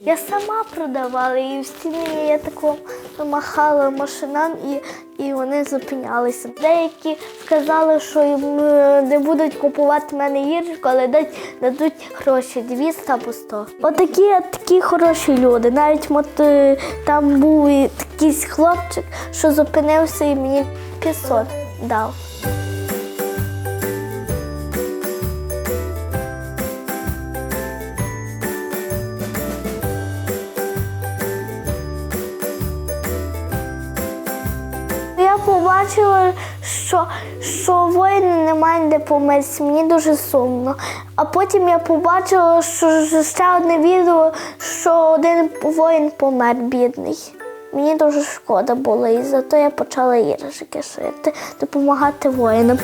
Я сама продавала і всі мені я тако махала машинам і, і вони зупинялися. Деякі сказали, що їм е, не будуть купувати в мене іграшку, але дадуть, дадуть гроші 200 або 100. Отакі такі хороші люди. Навіть от, е, там був якийсь хлопчик, що зупинився і мені 500 дав. Побачила, що, що воїни немає де померти. Мені дуже сумно. А потім я побачила, що ще одне відео, що один воїн помер бідний. Мені дуже шкода було, і зато я почала іграшки шити, допомагати воїнам.